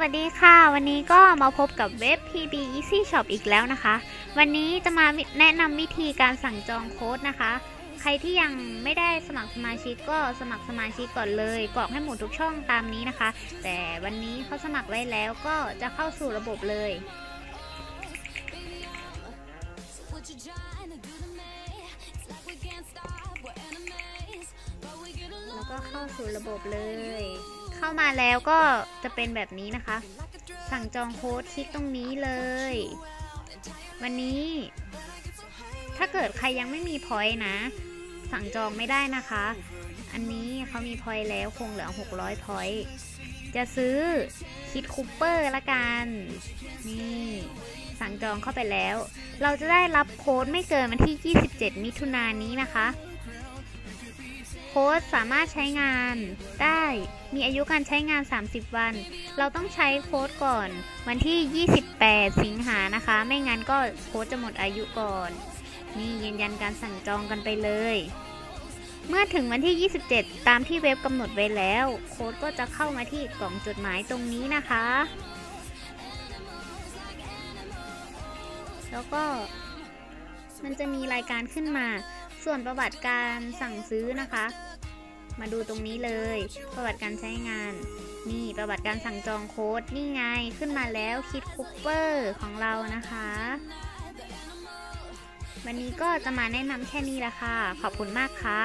วัสดีค่ะ วันนี้ก็มาพบกับเว็บ PB Easy Shop อีกแล้วนะคะ วันนี้จะมาแนะนำวิธีการสั่งจองโค้ดนะคะ ใครที่ยังไม่ได้สมัครสมาชิกก็สมัครสมาชิกก่อนเลยกรอกให้หมดทุกช่องตามนี้นะคะ แต่วันนี้เขาสมัครไว้แล้วก็จะเข้าสู่ระบบเลย แล้วก็เข้าสู่ระบบเลยามาแล้วก็จะเป็นแบบนี้นะคะ สั่งจองโค้ดคลิกตรงนี้เลย วันนี้ ถ้าเกิดใครยังไม่มีพอยต์นะ สั่งจองไม่ได้นะคะ อันนี้เขามีพอยต์แล้วคงเหลือ 600พอยต์จะซื้อคิดคูเปอร์ละกัน นี่สั่งจองเข้าไปแล้ว เราจะได้รับโค้ดไม่เกินวันที่ 27 มิถุนายนนี้นะคะ โค้ดสามารถใช้งานได้ มีอายุการใช้งาน 30 วัน เราต้องใช้โค้ดก่อน วันที่ 28 สิงหานะคะ ไม่งั้นก็โค้ดจะหมดอายุก่อน นี่ยืนยันการสั่งจองกันไปเลย เมื่อถึงวันที่ 27 ตามที่เว็บกำหนดไว้แล้ว โค้ดก็จะเข้ามาที่กล่องจดหมายตรงนี้นะคะ แล้วก็มันจะมีรายการขึ้นมา ส่วนประวัติการสั่งซื้อนะคะ มาดูตรงนี้เลย ประวัติการใช้งาน นี่ประวัติการสั่งจองโค้ดนี่ไงขึ้นมาแล้วคิดคูเปอร์ของเรานะคะ วันนี้ก็จะมาแนะนำแค่นี้ละค่ะ ขอบคุณมากค่ะ